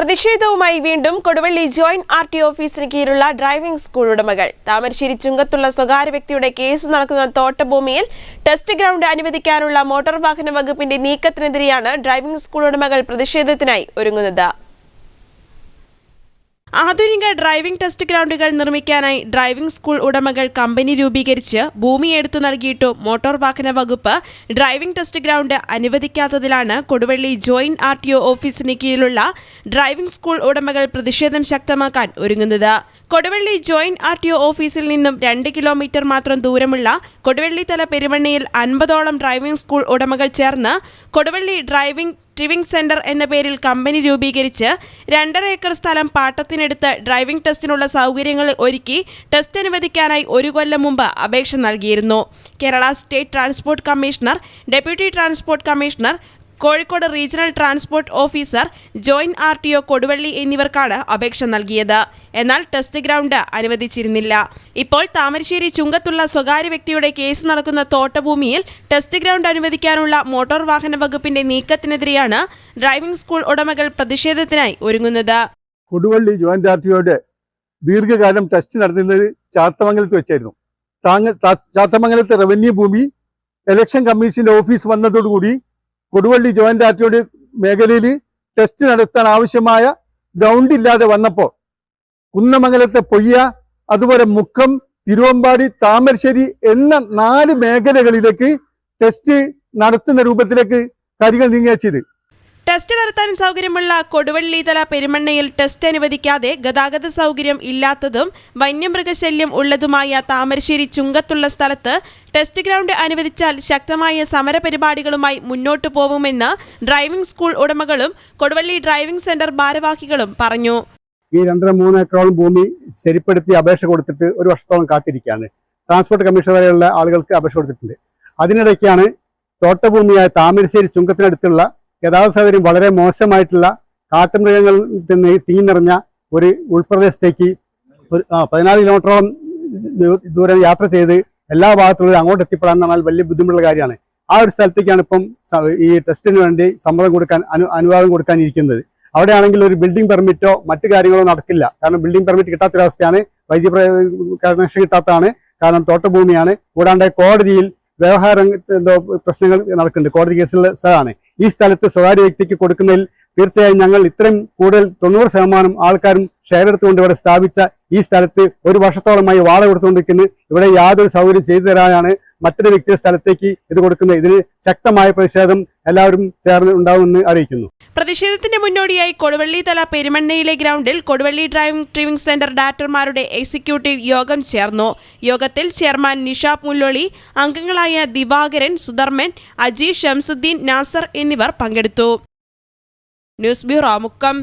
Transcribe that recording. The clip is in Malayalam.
പ്രതിഷേധവുമായി വീണ്ടും കൊടുവള്ളി ജോയിന്റ് ആർ ടി ഓഫീസിന് കീഴിലുള്ള ഡ്രൈവിംഗ് സ്കൂൾ ഉടമകൾ. താമരശ്ശേരി ചുങ്കത്തുള്ള സ്വകാര്യ വ്യക്തിയുടെ കേസ് നടക്കുന്ന തോട്ടഭൂമിയിൽ ടെസ്റ്റ് ഗ്രൗണ്ട് അനുവദിക്കാനുള്ള മോട്ടോർ വാഹന വകുപ്പിന്റെ നീക്കത്തിനെതിരെയാണ് ഡ്രൈവിംഗ് സ്കൂൾ ഉടമകൾ പ്രതിഷേധത്തിനായി ഒരുങ്ങുന്നത്. ആധുനിക ഡ്രൈവിംഗ് ടെസ്റ്റ് ഗ്രൗണ്ടുകൾ നിർമ്മിക്കാനായി ഡ്രൈവിംഗ് സ്കൂൾ ഉടമകൾ കമ്പനി രൂപീകരിച്ച് ഭൂമി എടുത്തു നൽകിയിട്ടും മോട്ടോർ വാഹന വകുപ്പ് driving test ground അനുവദിക്കാത്തതിലാണ് Koduvally joint R T O ഓഫീസിന് കീഴിലുള്ള ഡ്രൈവിംഗ് സ്കൂൾ ഉടമകൾ പ്രതിഷേധം ശക്തമാക്കാൻ ഒരുങ്ങുന്നത്. Koduvally joint R T O ഓഫീസിൽ നിന്നും രണ്ട് കിലോമീറ്റർ മാത്രം ദൂരമുള്ള കൊടുവള്ളി കൊടുവള്ളിത്തല പെരുവണ്ണയിൽ അൻപതോളം ഡ്രൈവിംഗ് സ്കൂൾ ഉടമകൾ ചേർന്ന് കൊടുവള്ളി ഡ്രൈവിംഗ് ഡ്രൈവിംഗ് സെന്റർ എന്ന പേരിൽ കമ്പനി രൂപീകരിച്ച് രണ്ടര ഏക്കർ സ്ഥലം പാട്ടത്തിനെടുത്ത് ഡ്രൈവിംഗ് ടെസ്റ്റിനുള്ള സൗകര്യങ്ങൾ ഒരുക്കി ടെസ്റ്റ് അനുവദിക്കാനായി ഒരു കൊല്ലം മുമ്പ് അപേക്ഷ നൽകിയിരുന്നു. Kerala state transport commissioner deputy transport commissioner Kozhikode regional transport officer joint R T O Koduvally എന്നിവർക്കാണ് അപേക്ഷ നൽകിയത്. എന്നാൽ ടെസ്റ്റ് ഗ്രൗണ്ട് അനുവദിച്ചിരുന്നില്ല. ഇപ്പോൾ താമരശ്ശേരി ചുങ്കത്തുള്ള സ്വകാര്യ വ്യക്തിയുടെ കേസ് നടക്കുന്ന തോട്ടഭൂമിയിൽ ടെസ്റ്റ് ഗ്രൗണ്ട് അനുവദിക്കാനുള്ള മോട്ടോർ വാഹന വകുപ്പിന്റെ നീക്കത്തിനെതിരെയാണ് ഡ്രൈവിംഗ് സ്കൂൾ ഉടമകൾ പ്രതിഷേധത്തിനായി ഒരുങ്ങുന്നത്. കൊടുവള്ളി ജോയിന്റ് ആർ ടി ഒയുടെ ദീർഘകാലം ടെസ്റ്റ് നടത്തുന്നത് ചാത്തമംഗലത്ത് വെച്ചായിരുന്നു. താങ്ങ ചാത്തമംഗലത്തെ റവന്യൂ ഭൂമി ഇലക്ഷൻ കമ്മീഷന്റെ ഓഫീസ് വന്നതോടുകൂടി കൊടുവള്ളി ജോയിന്റ് ആർ ടിഒയുടെ മേഖലയിൽ ടെസ്റ്റ് നടത്താൻ ആവശ്യമായ ഗ്രൗണ്ട് ഇല്ലാതെ വന്നപ്പോൾ കുന്നമംഗലത്തെ പൊയ്യ അതുപോലെ മുക്കം തിരുവമ്പാടി താമരശ്ശേരി എന്ന നാല് മേഖലകളിലേക്ക് ടെസ്റ്റ് നടത്തുന്ന രൂപത്തിലേക്ക് കാര്യങ്ങൾ നീങ്ങിയ ചെയ്ത്. ടെസ്റ്റ് നടത്താൻ സൗകര്യമുള്ള കൊടുവള്ളിതല പെരുമണ്ണയിൽ ടെസ്റ്റ് അനുവദിക്കാതെ ഗതാഗത സൗകര്യം ഇല്ലാത്തതും വന്യമൃഗശല്യം ഉള്ളതുമായ താമരശ്ശേരി ചുങ്കത്തുള്ള സ്ഥലത്ത് ടെസ്റ്റ് ഗ്രൗണ്ട് അനുവദിച്ചാൽ ശക്തമായ സമരപരിപാടികളുമായി മുന്നോട്ടു പോവുമെന്ന് ഡ്രൈവിംഗ് സ്കൂൾ ഉടമകളും കൊടുവള്ളി ഡ്രൈവിംഗ് സെന്റർ ഭാരവാഹികളും പറഞ്ഞു. ഈ രണ്ടര മൂന്ന് ഏക്കറോളം ഭൂമി ശരിപ്പെടുത്തി അപേക്ഷ കൊടുത്തിട്ട് ഒരു വർഷത്തോളം കാത്തിരിക്കുകയാണ്. ട്രാൻസ്പോർട്ട് കമ്മീഷൻ വരെയുള്ള ആളുകൾക്ക് അപേക്ഷ കൊടുത്തിട്ടുണ്ട്. അതിനിടയ്ക്കാണ് തോട്ടഭൂമിയായ താമരശ്ശേരി ചുങ്കത്തിനടുത്തുള്ള ഗതാഗത സൗകര്യം വളരെ മോശമായിട്ടുള്ള കാട്ടുമൃഗങ്ങളിൽ നിന്ന് തിങ്ങി നിറഞ്ഞ ഒരു ഉൾപ്രദേശത്തേക്ക് ഒരു പതിനാല് കിലോമീറ്ററോളം ദൂരം യാത്ര ചെയ്ത് എല്ലാ ഭാഗത്തുള്ളവരും അങ്ങോട്ട് എത്തിപ്പെടാൻ എന്ന് പറഞ്ഞാൽ വലിയ ബുദ്ധിമുട്ടുള്ള കാര്യമാണ്. ആ ഒരു സ്ഥലത്തേക്കാണ് ഇപ്പം ഈ ടെസ്റ്റിന് വേണ്ടി സമ്മതം കൊടുക്കാൻ അനു അനുവാദം കൊടുക്കാനിരിക്കുന്നത്. അവിടെയാണെങ്കിൽ ഒരു ബിൽഡിംഗ് പെർമിറ്റോ മറ്റു കാര്യങ്ങളോ നടക്കില്ല. കാരണം ബിൽഡിംഗ് പെർമിറ്റ് കിട്ടാത്തൊരവസ്ഥയാണ് വൈദ്യുതി കണക്ഷൻ കിട്ടാത്തതാണ്. കാരണം തോട്ടഭൂമിയാണ്. കൂടാണ്ട് കോടതിയിൽ വ്യവഹാര എന്തോ പ്രശ്നങ്ങൾ നടക്കുന്നുണ്ട്. കോടതി കേസുള്ള സ്ഥലമാണ്. ഈ സ്ഥലത്ത് സ്വകാര്യ വ്യക്തിക്ക് കൊടുക്കുന്നതിൽ തീർച്ചയായും ഞങ്ങൾ ഇത്രയും കൂടുതൽ തൊണ്ണൂറ് ശതമാനം ആൾക്കാരും ഷെയർ എടുത്തുകൊണ്ട് ഇവിടെ സ്ഥാപിച്ച ഈ സ്ഥലത്ത് ഒരു വർഷത്തോളമായി വാള കൊടുത്തുകൊണ്ടിരിക്കുന്നു. ഇവിടെ യാതൊരു സൗകര്യം ചെയ്തു തരാനാണ് മറ്റൊരു വ്യക്തിയുടെ സ്ഥലത്തേക്ക് ഇത് കൊടുക്കുന്നത്. ഇതിന് ശക്തമായ പ്രതിഷേധം എല്ലാവരും ചേർന്ന് ഉണ്ടാവുമെന്ന് അറിയിക്കുന്നു. പ്രതിഷേധത്തിന്റെ മുന്നോടിയായി കൊടുവള്ളി തല പെരുമണ്ണയിലെ ഗ്രൗണ്ടിൽ കൊടുവള്ളി ഡ്രൈവിംഗ് ട്രീവിംഗ് സെന്റർ ഡയറക്ടർമാരുടെ എക്സിക്യൂട്ടീവ് യോഗം ചേർന്നു. യോഗത്തിൽ ചെയർമാൻ നിഷാബ് മുല്ലോളി അംഗങ്ങളായ ദിവാകരൻ സുധർമൻ അജി ഷംസുദ്ദീൻ നാസർ എന്നിവർ പങ്കെടുത്തു. News bureau Mukkam.